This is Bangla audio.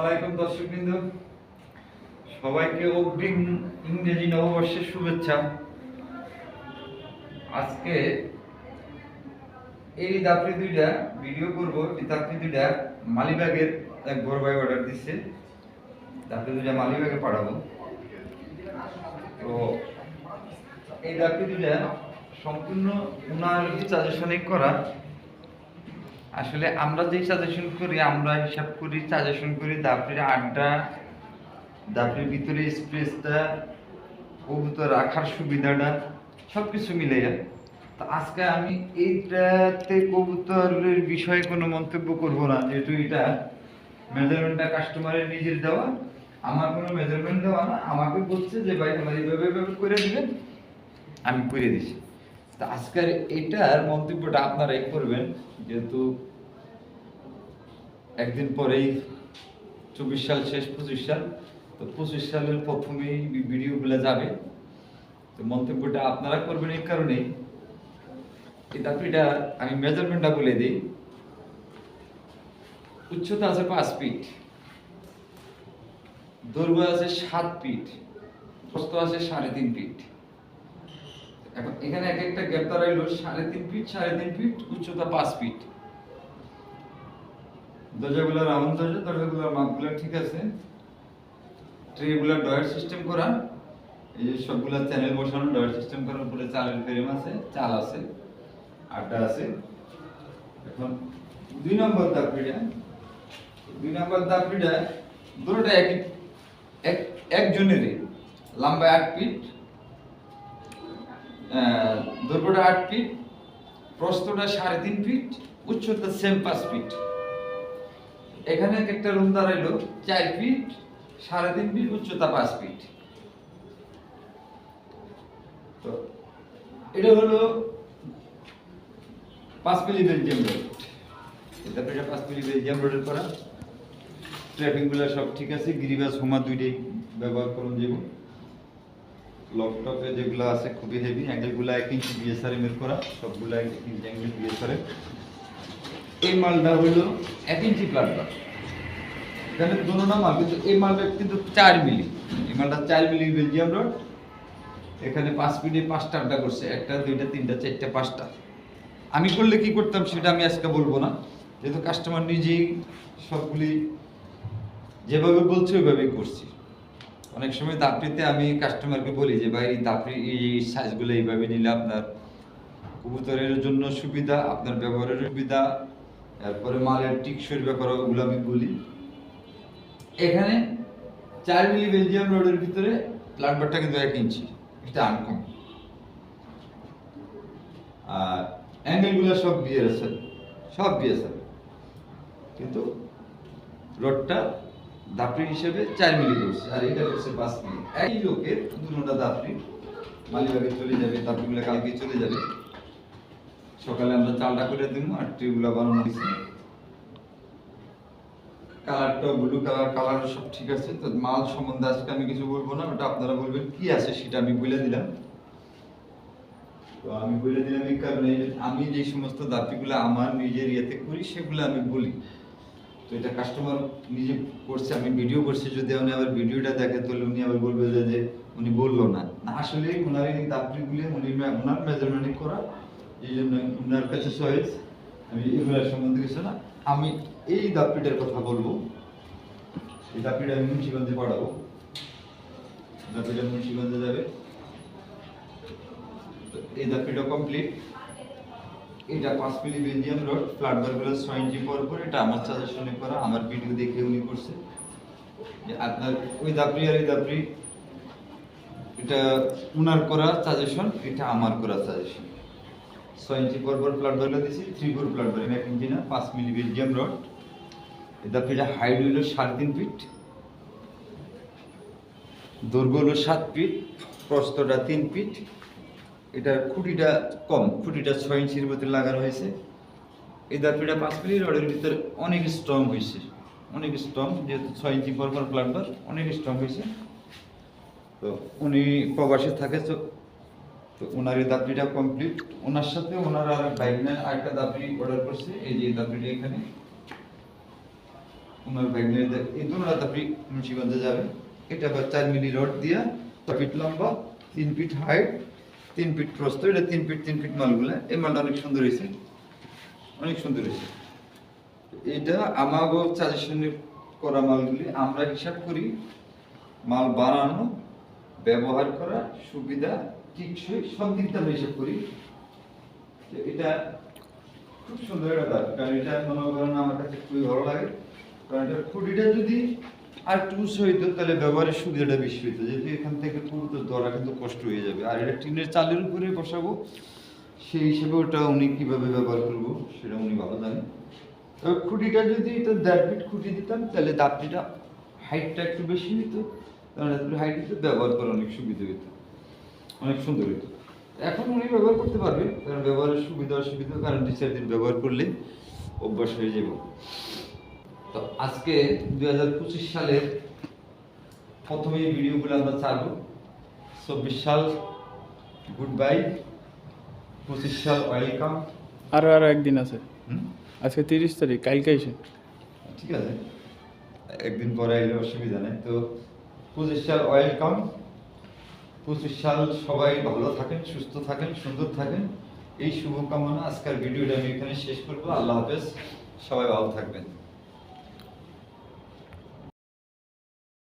আলাইকুম দর্শকবৃন্দ। সবাইকে অগ্রিম ইংরেজি নববর্ষের শুভেচ্ছা। আজকে এই দাপড়ি দুইটা ভিডিও করব দাপড়ি দুইটা মালিবাগের এক বড় ভাই অর্ডার দিচ্ছে দাপড়ি দুইটা মালিবাগে পাঠাবো। তো এই দাপড়ি দুইটা সম্পূর্ণ ওনার সাজেশনে করা আসলে আমরা যে সাজেশন করি, আমরা হিসাব করি সাজেশন করি দাপড়ির আড্ডা দাপড়ির ভিতরে স্পেসটা কবুতর রাখার সুবিধাটা সব কিছু মিলে যায় তো আজকে আমি এইটাতে কবুতরের বিষয়ে কোনো মন্তব্য করব না, যেহেতু এটা মেজারমেন্টটা কাস্টমারের নিজের দেওয়া। আমার কোনো মেজারমেন্ট দেওয়া না, আমাকে বলছে যে, ভাই আমার এইভাবে এইভাবে করে দিবেন, আমি করে দিছি। তা আজকের এটার মন্তব্যটা আপনারাই করবেন, যেহেতু একদিন পরেই চব্বিশ সাল শেষ, পঁচিশ সাল। তো পঁচিশ সালের প্রথমেই ভিডিওগুলো যাবে। তো মন্তব্যটা আপনারা করবেন এই কারণেই। এই দাপিটা আমি মেজারমেন্টটা বলে দিই। উচ্চতা আছে পাঁচ ফিট। দৈর্ঘ্য আছে সাত ফিট। প্রস্থ আছে সাড়ে তিন ফিট। এখন এখানে এক একটা গ্যাপ দাঁড়াইলো সাড়ে তিন ফিট, সাড়ে তিন ফিট, উচ্চতা পাঁচ ফিট। দরজাগুলো রাউন্ড দরজা দরজাগুলোর মাপগুলো ঠিক আছে। ট্রেগুলো ডয়ার সিস্টেম করা, এই যে সবগুলা চ্যানেল বসানো ডয়ার সিস্টেম করার উপরে চালের ফ্রেম আছে, চাল আছে, আড্ডা আছে। এখন দুই নম্বর দাপড়িটা, দুই নম্বর দাপড়িটা দুটোটা এক এক, একজনেরই লম্বা আট ফিট দৈর্ঘ্যটা আট ফিট, প্রস্থটা সাড়ে তিন ফিট, উচ্চতা সেম পাঁচ ফিট। এখানে এক একটা রুম দাঁড়াইলো, চার ফিট সাড়ে তিন ফিট উচ্চতা পাঁচ ফিট তো এটা হলো পাঁচ মিলি বেলজিয়াম রোড এটা পাঁচ মিলি বেলজিয়াম রোডের করা। ট্র্যাপিংগুলো সব ঠিক আছে গিরিবাস হোমা দুইটাই ব্যবহার করুন যাব লকটপে যেগুলো আছে, খুবই হেভি অ্যাঙ্গেলগুলো এক ইঞ্চি বিএসআরএম এর করা। সবগুলো এক ইঞ্চি অ্যাঙ্গেল বিএসআরএম এই মালটা হলো এক ইঞ্চি প্লাটবার এখানে দোনোটা মাল কিন্তু এই মালটা কিন্তু চার মিলি। এই মালটা চার মিলি বেলজিয়াম রোড এখানে পাঁচ মিনিট পাঁচটা আড্ডা করছে, একটা, দুইটা, তিনটা, চারটা, পাঁচটা। আমি করলে কি করতাম সেটা আমি আজকে বলব না। যেহেতু কাস্টমার নিজেই সবগুলি যেভাবে বলছে ওইভাবেই করছি। অনেক সময় দাপড়িতে আমি কাস্টমারকে বলি যে, ভাই দাপড়ি এই সাইজগুলো এইভাবে নিলে আপনার কবুতরের জন্য সুবিধা, আপনার ব্যবহারের সুবিধা, তারপরে মালের টিকসইর ব্যাপার ওগুলো আমি বলি। এখানে চার মিলি বেলজিয়াম রোডের ভিতরে প্লাটবারটা কিন্তু এক ইঞ্চি। এটা আনকম আর অ্যাঙ্গেলগুলো সব বিএসএল সব বিএসএল কিন্তু রোডটা দাপড়ি হিসেবে চার মিলি করছে, আর এটা করছে পাঁচ মিলি। একই লোকের দুটা দাপড়ি মালিবাগে চলে যাবে দাপড়িগুলো কালকে চলে যাবে। সকালে আমরা চালটা করে দিব আর ট্রিগুলো বানানো দিচ্ছি কালারটা ব্লু কালার কালার সব ঠিক আছে। তো মাল সম্বন্ধে আজকে আমি কিছু বলব না, ওটা আপনারা বলবেন কি আছে সেটা আমি বলে দিলাম। তো আমি বলে দিলাম এই কারণে আমি যে সমস্ত দাপিগুলো আমার নিজের ইয়েতে করি, সেগুলো আমি বলি। তো এটা কাস্টমার নিজে করছে, আমি ভিডিও করছি, যদি উনি আবার ভিডিওটা দেখে, তাহলে উনি আবার বলবে যে উনি বলল না। আসলে ওনার এই দাপড়িগুলি উনি ওনার মেজারমেন্ট করা, এই জন্য ওনার কাছে চয়েস আমি এগুলোর সম্বন্ধে কিছু না, আমি এই দাপড়িটার কথা বলব। এই দাপড়িটা আমি মুন্সিগঞ্জে পাঠাবো দাপড়িটা মুন্সিগঞ্জে যাবে। এই দাপড়িটা কমপ্লিট এটা পাঁচ মিলি বেলজিয়াম রোড ফ্ল্যাট বারগুলো ছয় ইঞ্চি পর পর এটা আমার সাজেশনে করা, আমার ভিডিও দেখে উনি করছে। আপনার ওই দাপড়ি আর এই দাপড়ি এটা উনার করা সাজেশন এটা আমার করা সাজেশন ছয় ইঞ্চি পর পর ফ্ল্যাট বারগুলো দিছি থ্রি ফোর ফ্ল্যাট বার এক ইঞ্চি না, পাঁচ মিলি বেলজিয়াম রোড এই দাপড়িটা হাইট হইল সাড়ে তিন ফিট দৈর্ঘ্য হলো সাত ফিট প্রস্তটা তিন ফিট এটার খুঁটিটা কম, খুঁটিটা ছয় ইঞ্চির মতো লাগানো হয়েছে। এই দাপিটা পাঁচ মিলি রডের ভিতরে অনেক স্ট্রং হয়েছে। অনেক স্ট্রং যেহেতু ছয় ইঞ্চি পর পর প্লান্টার অনেক স্ট্রং হয়েছে। তো উনি প্রবাসে থাকে তো ওনার এই দাপিটা কমপ্লিট ওনার সাথে ওনার আর বাইক আরেকটা দাপি অর্ডার করছে, এই যে দাপিটা এখানে। ওনার ব্যাগ নিয়ে দেয় এই দুটো তাপরি মুন্সিগঞ্জে যাবে। এটা আবার চার মিলি রড দিয়া ছয় ফিট লম্বা, তিন ফিট হাইট তিন ফিট প্রস্ত এটা তিন ফিট তিন ফিট মালগুলো। এই মালটা অনেক সুন্দর হয়েছে। অনেক সুন্দর হয়েছে। এটা আমাগো সাজেশনে করা মালগুলি আমরা হিসাব করি, মাল বানানো ব্যবহার করা সুবিধা টিকসই সব দিকটা আমরা হিসাব করি এটা খুব সুন্দর একটা দাগ কারণ এটা মনে করেন আমার কাছে খুবই ভালো লাগে। কারণ এটা খুঁটিটা যদি আর একটু উঁচু হইতো, তাহলে ব্যবহারের সুবিধাটা বেশি হইতো। যেহেতু এখান থেকে পুরো ধরা কিন্তু কষ্ট হয়ে যাবে। আর এটা টিনের চালের উপরে বসাবো, সেই হিসেবে ওটা উনি কীভাবে ব্যবহার করব, সেটা উনি ভালো জানেন। তবে খুঁটিটা যদি এটা দেড় ফিট খুঁটি দিতাম, তাহলে দাপটিটা হাইটটা একটু বেশি হইতো। কারণ হাইট ব্যবহার করা অনেক সুবিধা হইতো। অনেক সুন্দর। হইতো এখন উনি ব্যবহার করতে পারবে কারণ ব্যবহারের সুবিধা অসুবিধা কারণ দু চার দিন ব্যবহার করলে অভ্যাস হয়ে যাবে। তো আজকে দুই হাজার পঁচিশ সালের প্রথমে ভিডিওগুলো আমরা ছাড়বো। চব্বিশ সাল গুড বাই পঁচিশ সাল ওয়েলকাম। আরও আরও একদিন আছে। আজকে তিরিশ তারিখ কালকে এসে। ঠিক আছে। একদিন পরে এলে অসুবিধা নেই। তো পঁচিশ সাল ওয়েলকাম। পঁচিশ সবাই ভালো থাকেন, সুস্থ থাকেন, সুন্দর থাকেন। এই শুভকামনা। আজকের ভিডিওটা আমি এখানে শেষ করব। আল্লাহ হাফেজ। সবাই ভালো থাকবেন।